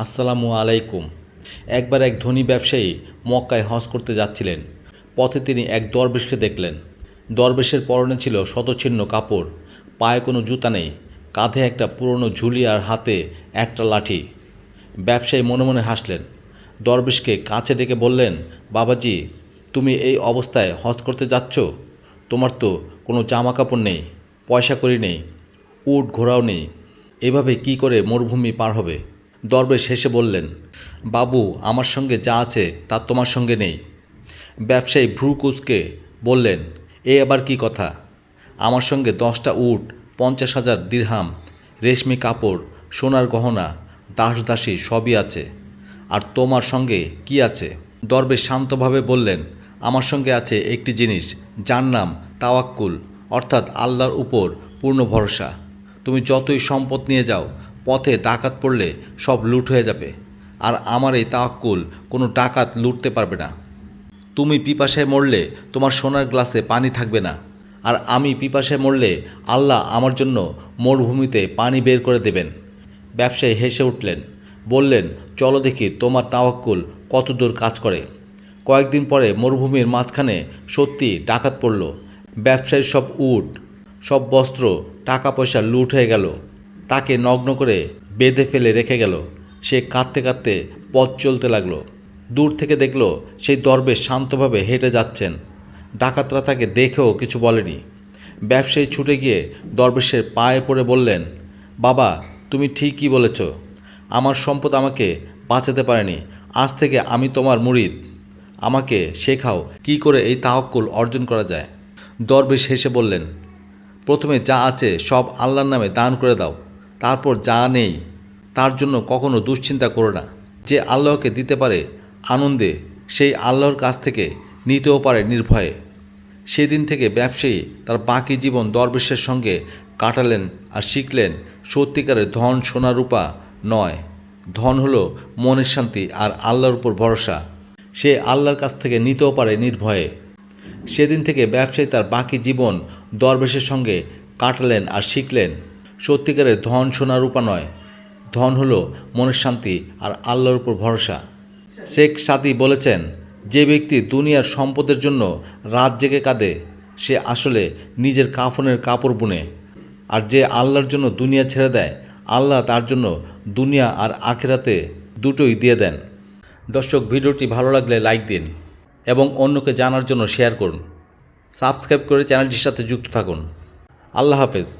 আসসালামু আলাইকুম। একবার এক ধনী ব্যবসায়ী মক্কায় হজ করতে যাচ্ছিলেন। পথে তিনি এক দরবেশকে দেখলেন। দরবেশের পরনে ছিল শতছিন্ন কাপড়, পায়ে কোনো জুতা নেই, কাঁধে একটা পুরনো ঝুলি আর হাতে একটা লাঠি। ব্যবসায়ী মনে মনে হাসলেন। দরবেশকে কাছে ডেকে বললেন, বাবাজি, তুমি এই অবস্থায় হজ করতে যাচ্ছ? তোমার তো কোনো জামা কাপড় নেই পয়সা করি নেই, উট ঘোড়াও নেই। এভাবে কি করে মরুভূমি পার হবে? দরবেশ হেসে বললেন, বাবু, আমার সঙ্গে যা আছে তা তোমার সঙ্গে নেই। ব্যবসায়ী ভ্রু কুচকে বললেন, এ আবার কি কথা? আমার সঙ্গে দশটা উট, পঞ্চাশ হাজার দিরহাম, রেশমি কাপড়, সোনার গহনা, দাস দাসী সবই আছে। আর তোমার সঙ্গে কি আছে? দরবেশ শান্তভাবে বললেন, আমার সঙ্গে আছে একটি জিনিস, যার নাম তাওয়াক্কুল, অর্থাৎ আল্লাহর উপর পূর্ণ ভরসা। তুমি যতই সম্পদ নিয়ে যাও পথে ডাকাত পড়লে সব লুট হয়ে যাবে। আর আমার এই তাওয়াক্কুল কোনো ডাকাত লুটতে পারবে না। তুমি পিপাসায় মরলে তোমার সোনার গ্লাসে পানি থাকবে না। আর আমি পিপাসায় মরলে আল্লাহ আমার জন্য মরুভূমিতে পানি বের করে দেবেন। ব্যবসায়ী হেসে উঠলেন, বললেন, চলো দেখি তোমার তাওয়াক্কুল কত দূর কাজ করে? কয়েকদিন পরে মরুভূমির মাঝখানে সত্যি ডাকাত পড়ল। ব্যবসায়ীর সব উট, সব বস্ত্র, টাকা পয়সা লুট হয়ে গেল। তাকে নগ্ন করে বেঁধে ফেলে রেখে গেল। সে কাঁদতে কাঁদতে পথ চলতে লাগল। দূর থেকে দেখল সেই দরবেশ শান্তভাবে হেঁটে যাচ্ছেন। ডাকাতরা তাকে দেখেও কিছু বলেনি। ব্যবসায়ী ছুটে গিয়ে দরবেশের পায়ে পড়ে বললেন, বাবা, তুমি ঠিকই বলেছ। আমার সম্পদ আমাকে বাঁচাতে পারেনি। আজ থেকে আমি তোমার মুরিদ। আমাকে শেখাও কি করে এই তাহক্কুল অর্জন করা যায়। দরবেশ হেসে বললেন, প্রথমে যা আছে সব আল্লাহর নামে দান করে দাও। তারপর যা নেই, তার জন্য কখনো দুশ্চিন্তা করো না। যে আল্লাহকে দিতে পারে আনন্দে, সেই আল্লাহর কাছ থেকে নিতেও পারে নির্ভয়ে। সেদিন থেকে ব্যবসায়ী তার বাকি জীবন দরবেশের সঙ্গে কাটালেন আর শিখলেন, সত্যিকারের ধন সোনা রূপা নয়। ধন হলো মনের শান্তি আর আল্লাহর উপর ভরসা। সে আল্লাহর কাছ থেকে নিতেও পারে নির্ভয়ে। সেদিন থেকে ব্যবসায়ী তার বাকি জীবন দরবেশের সঙ্গে কাটালেন আর শিখলেন। সত্যিকারের ধন সোনা রূপা নয়। ধন হলো মনের শান্তি আর আল্লাহর উপর ভরসা। শেখ সাদি বলেছেন, যে ব্যক্তি দুনিয়ার সম্পদের জন্য রাত জেগে কাঁদে, সে আসলে নিজের কাফনের কাপড় বুনে। আর যে আল্লাহর জন্য দুনিয়া ছেড়ে দেয়, আল্লাহ তার জন্য দুনিয়া আর আখেরাতে দুটোই দিয়ে দেন। দর্শক, ভিডিওটি ভালো লাগলে লাইক দিন এবং অন্যকে জানার জন্য শেয়ার করুন। সাবস্ক্রাইব করে চ্যানেলটির সাথে যুক্ত থাকুন। আল্লাহ হাফেজ।